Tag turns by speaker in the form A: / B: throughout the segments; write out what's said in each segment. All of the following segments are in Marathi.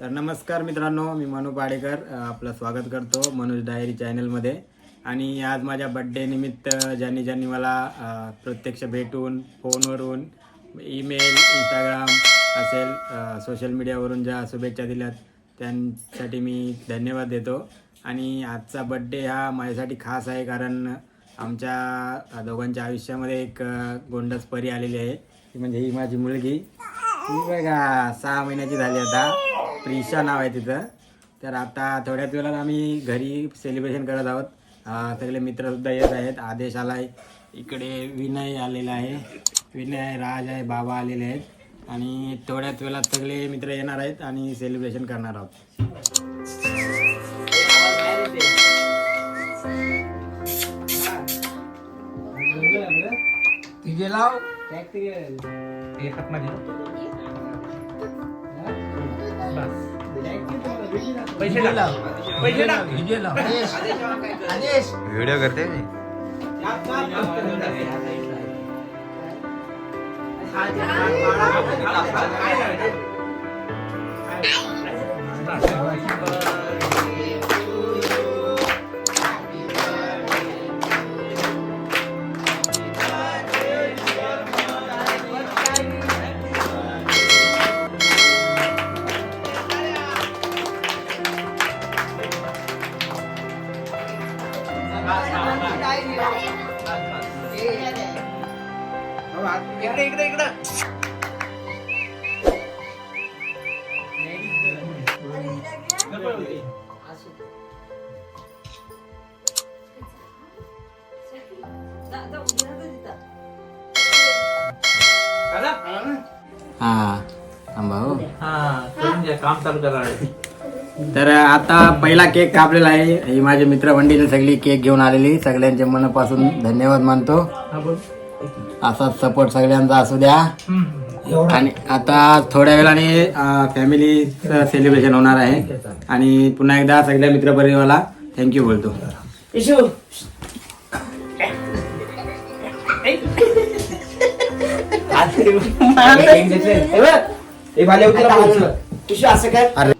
A: तर नमस्कार मित्रांनो मी मनू पाडेकर आपलं स्वागत करतो मनोज डायरी चॅनलमध्ये आणि आज माझ्या बड्डे निमित्त ज्यांनी ज्यांनी मला प्रत्यक्ष भेटून फोनवरून ईमेल इंस्टाग्राम असेल सोशल मीडियावरून ज्या शुभेच्छा दिल्यात त्यांसाठी मी धन्यवाद देतो. आणि आजचा बड्डे हा माझ्यासाठी खास आहे कारण आमच्या दोघांच्या आयुष्यामध्ये एक गोंडस परी आलेली आहे. ती म्हणजे ही माझी मुलगी. ती बघा सहा महिन्याची झाली आता. प्रिशा नाव आहे तिचं तर आता थोड्याच वेळात आम्ही घरी सेलिब्रेशन करत आहोत. सगळे मित्रसुद्धा येत आहेत. आदेश आला आहे इकडे विनय आलेला आहे. विनय आहे राज आहे बाबा आलेले आहेत. आणि थोड्याच वेळात सगळे मित्र येणार आहेत आणि सेलिब्रेशन करणार आहोत.
B: तिघे लाव. पैसे पैसे आदेश
C: व्हिडिओ करते मी?
B: इकडे
A: हां थांबा हो.
B: हा करून घ्या काम चालू करा.
A: तर आता पहिला केक कापलेला आहे. ही माझे मित्रमंडळी सगळी केक घेऊन आलेली. सगळ्यांचे मनापासून धन्यवाद मानतो. असाच सपोर्ट सगळ्यांचा असू द्या. आणि आता थोड्या वेळाने फॅमिली सेलिब्रेशन होणार आहे. आणि पुन्हा एकदा सगळ्या मित्रपरिवाराला थँक्यू बोलतो. अरे.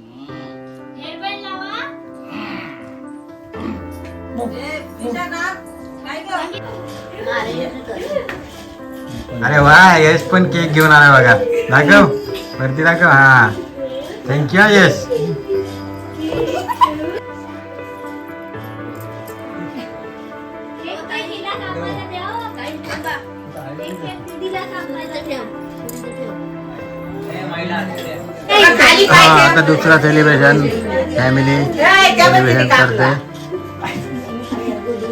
A: अरे वा यश पण केक घेऊन आला बघा. दाखव. वरती दाखव. हा. Thank you Yash. हा, आता दुसरा सेलिब्रेशन फॅमिली सेलिब्रेशन करते.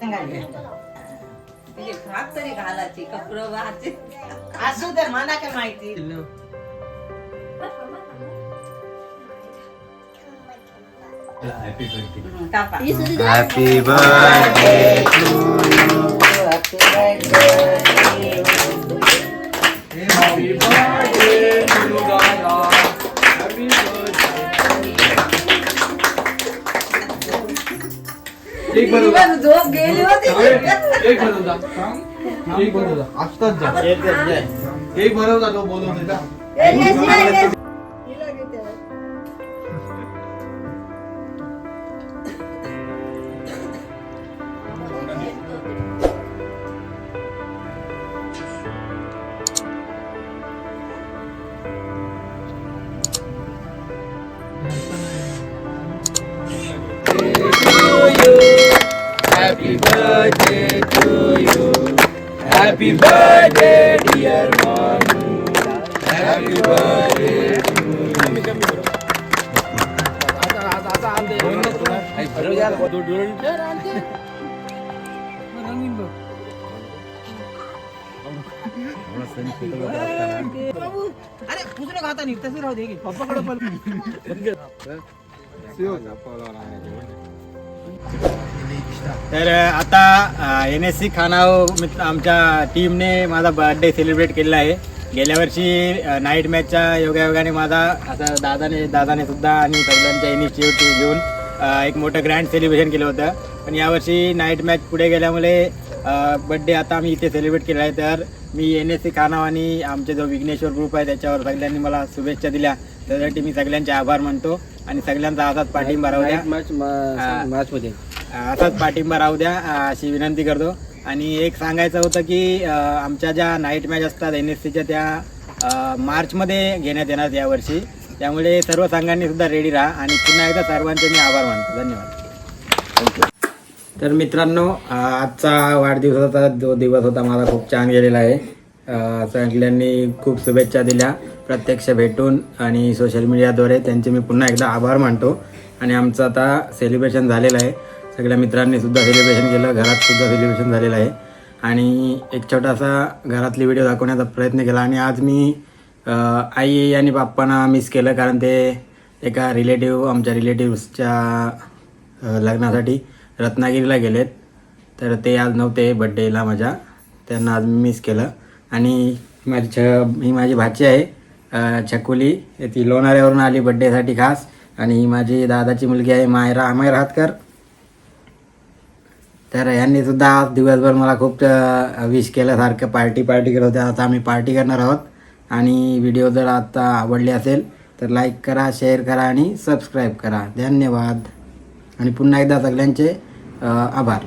A: प्रिशा
D: तरी. घालायची कपडे वाचे असू तर मला काय माहिती.
A: हॅपी बर्थडे
D: झोप गेली होती.
E: एक बनवता एक बनवता आत्ताच जा. एक बनवता तो बोलवते
B: Happy birthday to you. Happy birthday, dear Manu. Happy birthday to you. अरे पुसणं खाता नाही तसं राहू दे की. पप्पाकडे पण
A: तर आता एन एस सी खानाव मित्र आमच्या टीमने माझा बर्थडे सेलिब्रेट केलेला आहे. गेल्या वर्षी नाईट मॅचच्या योगायोगाने माझा आता दादाने दादाने सुद्धा आणि सगळ्यांच्या इनिशिएटिव्ह घेऊन एक मोठं ग्रँड सेलिब्रेशन केलं होतं. पण यावर्षी नाईट मॅच पुढे गेल्यामुळे बड्डे आता आम्ही इथे सेलिब्रेट केला आहे. तर मी एन एस सी खानाव आणि आमचे जो विघ्नेश्वर ग्रुप आहे त्याच्यावर सगळ्यांनी मला शुभेच्छा दिल्या. त्यासाठी मी सगळ्यांचे आभार मानतो आणि सगळ्यांचा असाच पाठिंबा राहू द्या.
B: मॅच मध्ये.
A: असाच पाठिंबा राहू द्या अशी विनंती करतो. आणि एक सांगायचं होतं की आमच्या ज्या नाईट मॅच असतात एन एस सीच्या त्या मार्चमध्ये घेण्यात येणार यावर्षी त्यामुळे सर्व संघांनी सुद्धा रेडी राहा. आणि पुन्हा एकदा सर्वांचे मी आभार मानतो. धन्यवाद. तर मित्रांनो आजचा वाढदिवसाचा जो दिवस होता माझा खूप छान गेलेला आहे. सगळ्यांनी खूप शुभेच्छा दिल्या. प्रत्यक्ष भेटून आणि सोशल मीडियाद्वारे त्यांचे मी पुन्हा एकदा आभार मानतो. आणि आमचं आता सेलिब्रेशन झालेलं आहे. सगळ्या मित्रांनी सुद्धा सेलिब्रेशन केलं. घरात सुद्धा सेलिब्रेशन झालेलं आहे. आणि एक छोटासा घरातली व्हिडिओ दाखवण्याचा प्रयत्न केला. आणि आज मी आई आणि बाप्पांना मिस केलं कारण ते एका रिलेटिव्ह आमच्या रिलेटिव्सच्या लग्नासाठी रत्नागिरीला गेलेत. तर ते आज नव्हते बड्डेला माझ्या. त्यांना आज मी मिस केलं. आणि माझी छ ही माझी भाची आहे छकुली. ती लोणाऱ्यावरून आली बड्डेसाठी खास. आणि ही माझी दादाची मुलगी आहे मायरा मायरा हातकर. तर यांनी सुद्धा आज दिवसभर मला खूप विश केल्यासारखं पार्टी पार्टी करत होत्या आता आम्ही पार्टी करणार आहोत. आणि व्हिडिओ जर आता आवडले असेल तर लाईक करा शेअर करा आणि सबस्क्राईब करा. धन्यवाद. आणि पुन्हा एकदा सगळ्यांचे आभार.